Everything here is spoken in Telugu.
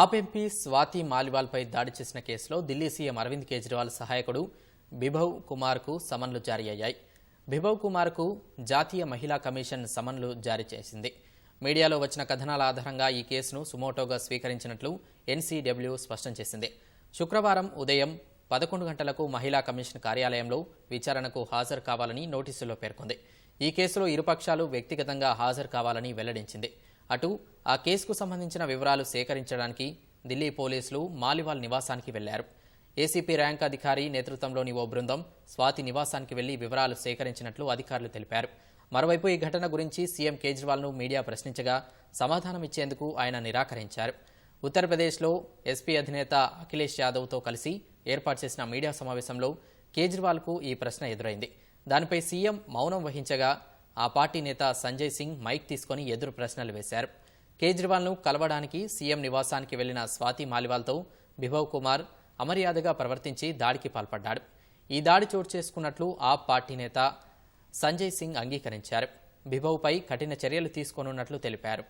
ఆప్ ఎంపీ స్వాతి మాలివాల్పై దాడి చేసిన కేసులో ఢిల్లీ సీఎం అరవింద్ కేజ్రీవాల్ సహాయకుడు బిభవ్ కుమార్కు సమన్లు జారీ అయ్యాయి. బిభవ్ కుమార్కు జాతీయ మహిళా కమిషన్ సమన్లు జారీ చేసింది. మీడియాలో వచ్చిన కథనాల ఆధారంగా ఈ కేసును సుమోటోగా స్వీకరించినట్లు ఎన్సీడబ్ల్యూ స్పష్టం చేసింది. శుక్రవారం ఉదయం పదకొండు గంటలకు మహిళా కమిషన్ కార్యాలయంలో విచారణకు హాజరు కావాలని నోటీసులో పేర్కొంది. ఈ కేసులో ఇరుపక్షాలు వ్యక్తిగతంగా హాజరు కావాలని వెల్లడించింది. అటు ఆ కేసుకు సంబంధించిన వివరాలు సేకరించడానికి ఢిల్లీ పోలీసులు మాలివాల్ నివాసానికి వెళ్ళారు. ఏసీపీ ర్యాంక్ అధికారి నేతృత్వంలోని ఓ బృందం స్వాతి నివాసానికి వెళ్ళి వివరాలు సేకరించినట్లు అధికారులు తెలిపారు. మరోవైపు ఈ ఘటన గురించి సీఎం కేజ్రీవాల్ను మీడియా ప్రశ్నించగా సమాధానం ఇచ్చేందుకు ఆయన నిరాకరించారు. ఉత్తరప్రదేశ్లో ఎస్పీ అధినేత అఖిలేష్ యాదవ్తో కలిసి ఏర్పాటు చేసిన మీడియా సమావేశంలో కేజ్రీవాల్కు ఈ ప్రశ్న ఎదురైంది. దానిపై సీఎం మౌనం వహించగా ఆ పార్టీ నేత సంజయ్ సింగ్ మైక్ తీసుకొని ఎదురు ప్రశ్నలు వేశారు. కేజ్రీవాల్ను కలవడానికి సీఎం నివాసానికి వెళ్ళిన స్వాతి మాలివాల్తో బిభవ్ కుమార్ అమర్యాదగా ప్రవర్తించి దాడికి పాల్పడ్డాడు. ఈ దాడి చోటు చేసుకున్నట్లు ఆ పార్టీ నేత సంజయ్ సింగ్ అంగీకరించారు. బిభవ్పై కఠిన చర్యలు తీసుకోనున్నట్లు తెలిపారు.